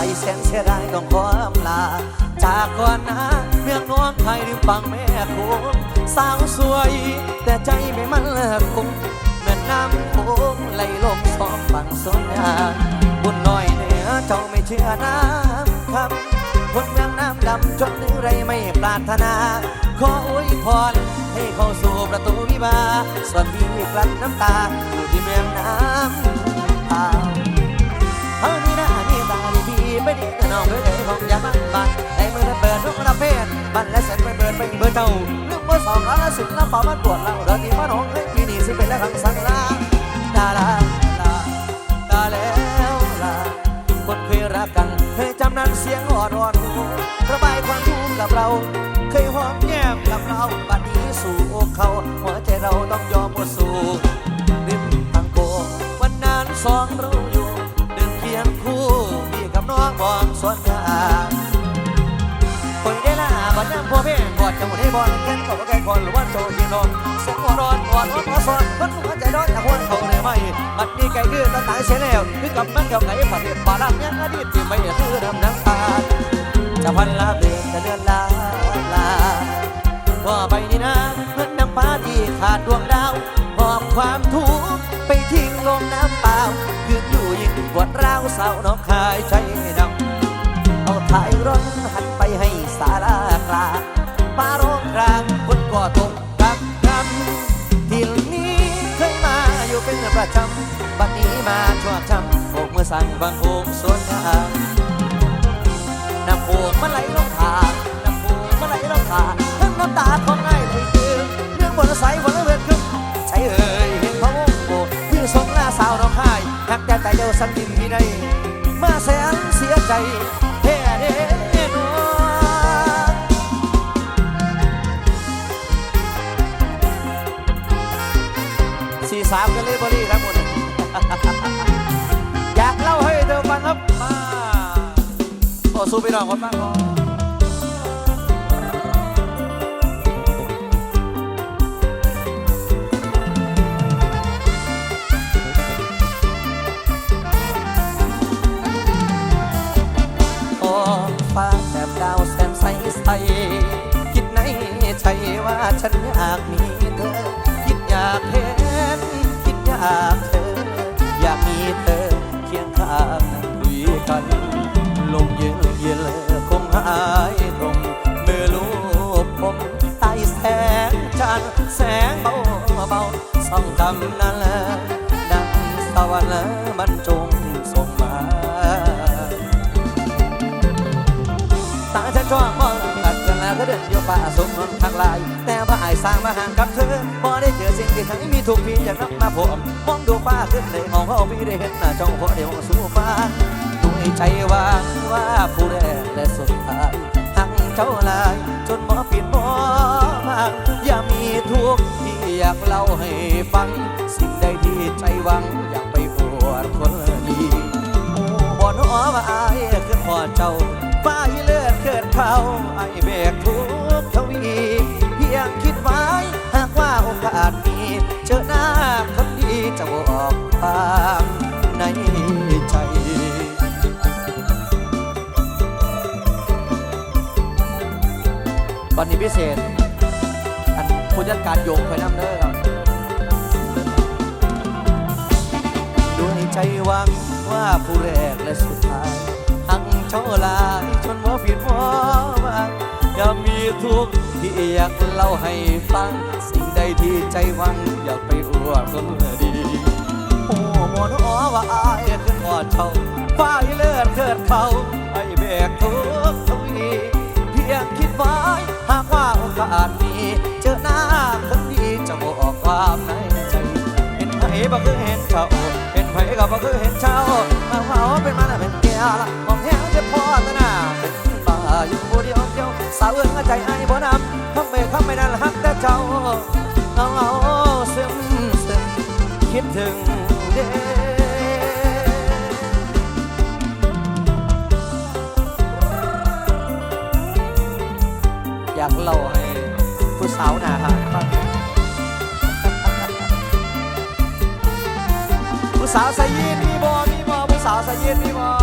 สียดายต้องขออำลา จากก่อนนะเมืองน้องไทยริมฝั่งแม่โขงสาวสวย แต่ใจไม่มันเลิกคงเหมือนน้ำโขงไหลลงสองฝั่งสองยางบุญน้อยเหนือเจ้าไม่เชื่อน้ำคำคนเมืองน้ำดำจนนึกไรไม่ปรารถนา ขออวยพรให้เข้าสู่ประตูวิวาส่วนพี่กลั้นน้ำตาอยู่ที่เมืองน้ำตาาลูกเบอร์สองล้าสิบล้านป่ามันปวดเราเดินที่มาน้องให้พี่นี่สิเป็นแล้วคำสั่งลาดาลาลาดาแล้วลาคนเคยรักกันเคยจำนั้นเสียงอ่อนอ่อนหูระบายความทุกข์กับเรา เคยหอมแก้มกับเราบัดนี้สู่อกเขา หัวใจเราต้องยอมหมดสู่ริมทางโกวันนั้นสองเราอยู่ กอดจังหวะได้บอลแค่ก็แก่คนหรือว่าโจยิงน้องเสียงหัวร้อนอ่อนอ่อนหัวซ้อนคนหัวใจร้อนจากหัวเขาเลยไม่บัดนี้ไก่ดื้อตั้งตายเสียแล้วคือกับมันกับไหนผ่านเดือนป่าลับยังอดีตที่ไม่คือทำน้ำตาจะพันลาเดือนจะเดือนลาลาก็ไปนี่นะเหมือนน้ำฟ้าที่ขาดดวงดาวหอบความทุกข์ไปทิ้งลงน้ำเปล่ายืนอยู่ยิ่งปวดร้าวเศร้าน้องคายใจดำเอาถ่ายรถหันไปให้สารากลาง ก็ตกกักกันที่นี้เคยมาอยู่เป็นประจำบัดนี้มาชวบช้ำโบกเมื่อสั่งบางโองสวนยางน้ำโขงมันไหลลงขาน้ำโขงมันไหลลงขาทั้งน้ำตาของไอ้เลยคือเรื่องบนสายวันเวทขึ้นใช่เอ่ยเห็นพระวงโบวิ่งสงหน้าสาวน้องไห้หักแต่ใจเดียวสันดินที่ใดมาแสนเสียใจ สามกันเลยบรีครับหมดอยากเล่าให้เธอฟังครับมาโอ้สู้ไปหน่อยคนบ้าก่อนโอ้ฟ้าแถบดาวแสนใสใสคิดในใจว่าฉันอยากมีเธอ คิดอยากเห็นากเธอ อยากมีเธอเคียงข้างคุยกัน ลมเย็นเย็นคงหายตรงเมื่อลูกผมใต้แสงจันทร์แสงเบาเบาส่องดำนั่นแหละดังสวรรค์มันจงส่งมาตาฉันชอบมองอัดกันแล้วก็เดินอยู่ป่าสมนทางลาย แต่ว่าไอ้สร้างมาห่างกับเธอพอได้เจอสิ่งที่ทั้งมีทุกทีอยากนับ มาผมมองดูฟ้าขึ้นในมองเขาพี่ได้เห็นหน้าจ้องพอเดียวสู้ฟ้าด้วยใจวางว่าผู้แรกและสุดท้ายหักเจ้าลายจนหมอปิดหมอมาอย่ามีทุกข์ที่อยากเล่าให้ฟัง สิ่งใดที่ใจหวังอยากไปปวดคนดีหมู่บ่นอว่าอายคือพ่อเจ้าป้ายเลือดเกิดเขาไอายแบกทุก นี้พิเศษ อันผู้จัดการโยงไปน้ำเด้อครับด้วยใจหวังว่าผู้แรกและสุดท้ายหักเท่าลายจนว่าผิดว่าบ้างอย่ามีทุกข์ที่อยากเล่าให้ฟัง สิ่งใดที่ใจหวัง อยากไปอวดคนดี โอ้หมอนอว่าอายขึ้นหอดเท่าฝ้ายเลือดเกิดเขาไอ้แบกทุกข์ทวีเพียงคิดไว้ หากว่าโอกาสมีเจอหน้าคนดีจะบอกความในใจ เห็นไผบ่คือเห็นเจ้าเห็นไผก็บ่คือเห็นเจ้ามาเมาเป็นมาน่ะเป็นแก่ละมองแห้งจะพอตะหนาเป็นบ้าอยู่ผู้เดียวเดียวสาวเอื้องใจไอ้บ่นำทำไม่คำไมนั่นฮักแต่เจ้าเงาเงาซึมซึมคิดถึงเด้อยากเล่าให้ สาวหนาหาฟังผู้สาวใส่ยีนมีบ่มีบ่ผู้สาวใส่ยีนมีบ่